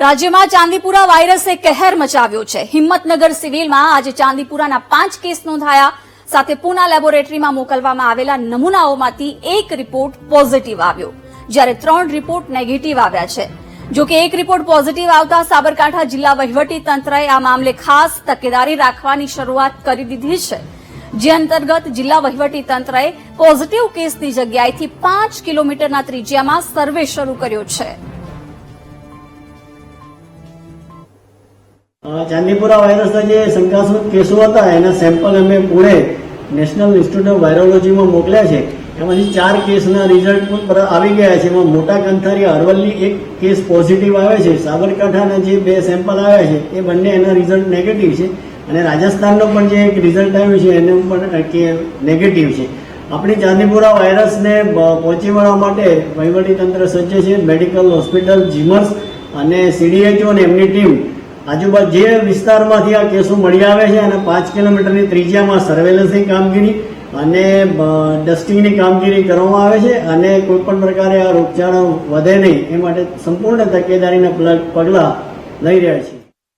રાજ્યમાં ચાંદીપુરા વાયરસે કહેર મચાવ્યો છે. હિંમતનગર સિવિલમાં આજે ચાંદીપુરાના પાંચ કેસ નોંધાયા. સાથે પુના લેબોરેટરીમાં મોકલવામાં આવેલા નમૂનાઓમાંથી એક રિપોર્ટ પોઝિટિવ આવ્યો. જ્યારે ત્રણ રિપોર્ટ નેગેટિવ આવ્યા છે. જો કે એક રિપોર્ટ પોઝિટિવ આવતા સાબરકાંઠા જિલ્લા વહીવટી તંત્રએ આ મામલે ખાસ તકેદારી રાખવાની શરૂઆત કરી દીધી છે. જે અંતર્ગત જિલ્લા વહીવટી તંત્રએ પોઝિટિવ કેસની જગ્યાએથી પાંચ કિલોમીટરના ત્રિજ્યામાં સર્વે શરૂ કર્યો છે. ચાંદીપુરા વાયરસના જે શંકાસ્પદ કેસો હતા. એના સેમ્પલ અમે પુણે નેશનલ ઇન્સ્ટિટ્યૂટ ઓફ વાયરોલોજીમાં મોકલ્યા છે. એમાંથી ચાર કેસના રિઝલ્ટ પણ આવી ગયા છે. એમાં મોટા કંથારી અરવલ્લી એક કેસ પોઝિટિવ આવે છે. સાબરકાંઠાના જે બે સેમ્પલ આવ્યા છે, એ બંને એના રિઝલ્ટ નેગેટિવ છે. અને રાજસ્થાનનો પણ જે એક રિઝલ્ટ આવ્યું છે, એનું પણ કે નેગેટિવ છે. આપણી ચાંદીપુરા વાયરસને પહોંચી વળવા માટે તંત્ર સજ્જ છે. મેડિકલ હોસ્પિટલ જીમર્સ અને સીડીએચઓ અને એમની ટીમ આજુબાજુ જે વિસ્તારમાંથી આ કેસો મળી આવે છે અને પાંચ કિલોમીટરની ત્રિજ્યામાં સર્વેલન્સની કામગીરી અને ડસ્ટિંગની કામગીરી કરવામાં આવે છે અને કોઈ પણ પ્રકારે આ રોગચાળો વધે નહીં એ માટે સંપૂર્ણ તકેદારીના પગલાં લઈ રહ્યા છીએ.